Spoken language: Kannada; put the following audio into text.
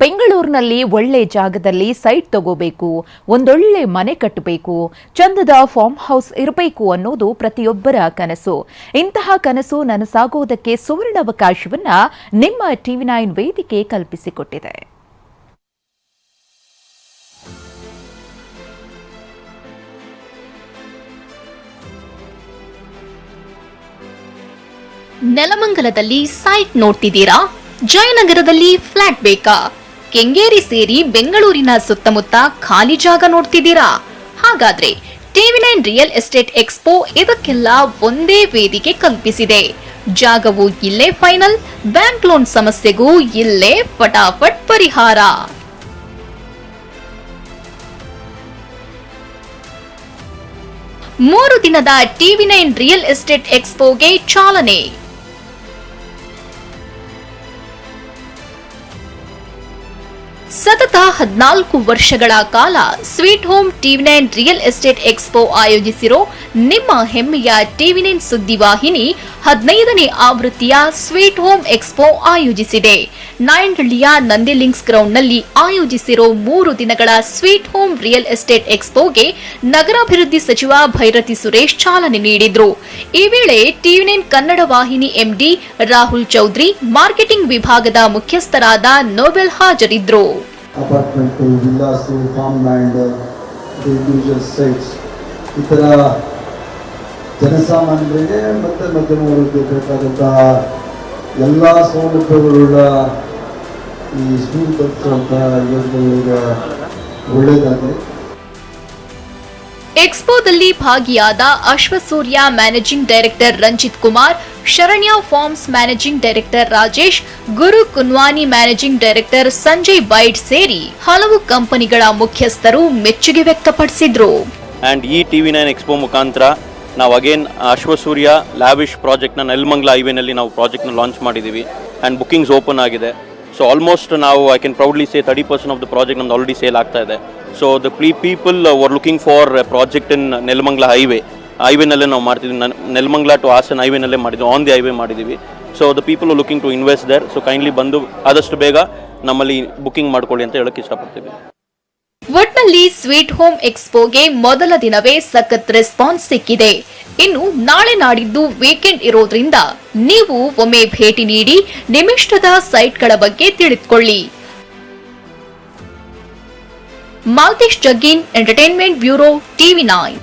ಬೆಂಗಳೂರಿನಲ್ಲಿ ಒಳ್ಳೆ ಜಾಗದಲ್ಲಿ ಸೈಟ್ ತಗೋಬೇಕು, ಒಂದೊಳ್ಳೆ ಮನೆ ಕಟ್ಟಬೇಕು, ಚಂದದ ಫಾರ್ಮ್ ಹೌಸ್ ಇರಬೇಕು ಅನ್ನೋದು ಪ್ರತಿಯೊಬ್ಬರ ಕನಸು. ಇಂತಹ ಕನಸು ನನಸಾಗುವುದಕ್ಕೆ ಸುವರ್ಣಾವಕಾಶವನ್ನ ನಿಮ್ಮ ಟಿವಿ ನೈನ್ ವೇದಿಕೆ ಕಲ್ಪಿಸಿಕೊಟ್ಟಿದೆ. ನೆಲಮಂಗಲದಲ್ಲಿ ಸೈಟ್ ನೋಡ್ತಿದ್ದೀರಾ? ಜಯನಗರದಲ್ಲಿ ಫ್ಲಾಟ್ ಬೇಕಾ? ಕೆಂಗೇರಿ ಸೇರಿ ಬೆಂಗಳೂರಿನ ಸುತ್ತಮುತ್ತ ಖಾಲಿ ಜಾಗ ನೋಡ್ತಿದ್ದೀರಾ? ಹಾಗಾದ್ರೆ TV nine real estate expo ಇದಕ್ಕೆಲ್ಲ ಒಂದೇ ವೇದಿಕೆ ಕಲ್ಪಿಸಿದೆ. ಜಾಗವು ಇಲ್ಲೇ ಫೈನಲ್, ಬ್ಯಾಂಕ್ ಲೋನ್ ಸಮಸ್ಯೆಗೂ ಇಲ್ಲೇ ಫಟಾಫಟ್ ಪರಿಹಾರ. ಮೂರು ದಿನದ ಟಿವಿ ನೈನ್ ರಿಯಲ್ ಎಸ್ಟೇಟ್ ಎಕ್ಸ್ಪೋಗೆ ಚಾಲನೆ. ಸತತ ಹದಿನಾಲ್ಕು ವರ್ಷಗಳ ಕಾಲ sweet home TV nine real estate expo ಆಯೋಜಿಸಿರೋ ನಿಮ್ಮ ಹೆಮ್ಮೆಯ ಟಿವಿ ನೈನ್ ಸುದ್ದಿವಾಹಿನಿ ಹದಿನೈದನೇ ಆವೃತ್ತಿಯ ಸ್ವೀಟ್ ಹೋಮ್ ಎಕ್ಸ್ಪೋ ಆಯೋಜಿಸಿದೆ. ನಾಯಂಡಳ್ಳಿಯ ನಂದಿ ಲಿಂಕ್ಸ್ ಗ್ರೌಂಡ್ನಲ್ಲಿ ಆಯೋಜಿಸಿರೋ ಮೂರು ದಿನಗಳ ಸ್ವೀಟ್ ಹೋಮ್ ರಿಯಲ್ ಎಸ್ಟೇಟ್ ಎಕ್ಸ್ಪೋಗೆ ನಗರಾಭಿವೃದ್ಧಿ ಸಚಿವ ಭೈರತಿ ಸುರೇಶ್ ಚಾಲನೆ ನೀಡಿದ್ರು. ಈ ವೇಳೆ ಟಿವಿ ನೈನ್ ಕನ್ನಡ ವಾಹಿನಿ ಎಂಡಿ ರಾಹುಲ್ ಚೌಧರಿ ಮಾರ್ಕೆಟಿಂಗ್ ವಿಭಾಗದ ಮುಖ್ಯಸ್ಥರಾದ Nobel ಹಾಜರಿದ್ರು. Apartment villas farm land individual sites ಈ ಥರ ಜನಸಾಮಾನ್ಯರಿಗೆ ಮತ್ತು ಮಧ್ಯಮ ವರ್ಗಕ್ಕೆ ಬೇಕಾದಂತಹ ಎಲ್ಲ ಸೌಲಭ್ಯಗಳುಳ್ಳ ಈ ಸ್ಕೂಲ್ ತಲುಪಿಸುವಂಥ ಯೋಜನೆಗಳಿಗೆ ಒಳ್ಳೆಯದಾಗಲಿ ಎಕ್ಸ್ಪೋದಲ್ಲಿ ಭಾಗಿಯಾದ Ashwasurya managing director Ranjith Kumar, Sharanya farms managing director Rajesh, Guru Kunwani managing director Sanjay bite ಸೇರಿ ಹಲವು ಕಂಪನಿಗಳ ಮುಖ್ಯಸ್ಥರು ಮೆಚ್ಚುಗೆ ವ್ಯಕ್ತಪಡಿಸಿದ್ರು. ಆ್ಯಂಡ್ ಈ ಟಿವಿ ನೈನ್ ಎಕ್ಸ್ಪೋ ಮುಖಾಂತರ ನಾವು ಅಗೇನ್ ಅಶ್ವಸೂರ್ಯ ಲ್ಯಾವಿಶ್ ಪ್ರಾಜೆಕ್ಟ್ನ ನೆಲ್ಮಂಗ್ಲ ಹೈವೇನಲ್ಲಿ ನಾವು ಪ್ರಾಜೆಕ್ಟ್ನ ಲಾಂಚ್ ಮಾಡಿದ್ದೀವಿ. ಆ್ಯಂಡ್ ಬುಕಿಂಗ್ಸ್ ಓಪನ್ ಆಗಿದೆ. ಸೊ ಆಲ್ಮೋಸ್ಟ್ ನಾವು I can proudly say thirty percent of the project ನಮ್ದು ಆಲ್ರೆಡಿ ಸೇಲ್ ಆಗ್ತಾ ಇದೆ. So the ple people were looking for project in Nelamangala highway ಹೈವೇನಲ್ಲೇ ನಾವು ಮಾಡ್ತಿದ್ವಿ. ನೆಲಮಂಗ್ಲ ಟು ಹಾಸನ್ ಹೈವೇನಲ್ಲೇ ಮಾಡಿದ್ವಿ. ಆನ್ ದಿ ಹೈವೇ ಮಾಡಿದ್ದೀವಿ so the people looking to invest there so kindly ಬಂದು ಆದಷ್ಟು ಬೇಗ ನಮ್ಮಲ್ಲಿ ಬುಕಿಂಗ್ ಮಾಡ್ಕೊಳ್ಳಿ ಅಂತ ಹೇಳಕ್ಕೆ ಇಷ್ಟಪಡ್ತೀವಿ. ಒಟ್ನಲ್ಲಿ ಸ್ವೀಟ್ ಹೋಮ್ ಎಕ್ಸ್ಪೋಗೆ ಮೊದಲ ದಿನವೇ ಸಖತ್ ರೆಸ್ಪಾನ್ಸ್ ಸಿಕ್ಕಿದೆ. ಇನ್ನು ನಾಳೆ ನಾಡಿದ್ದು ವೀಕೆಂಡ್ ಇರೋದ್ರಿಂದ ನೀವು ಒಮ್ಮೆ ಭೇಟಿ ನೀಡಿ ನಿಮಿಷ್ಟದ ಸೈಟ್ಗಳ ಬಗ್ಗೆ ತಿಳಿದುಕೊಳ್ಳಿ. Malthesh Jaggin entertainment bureau TV nine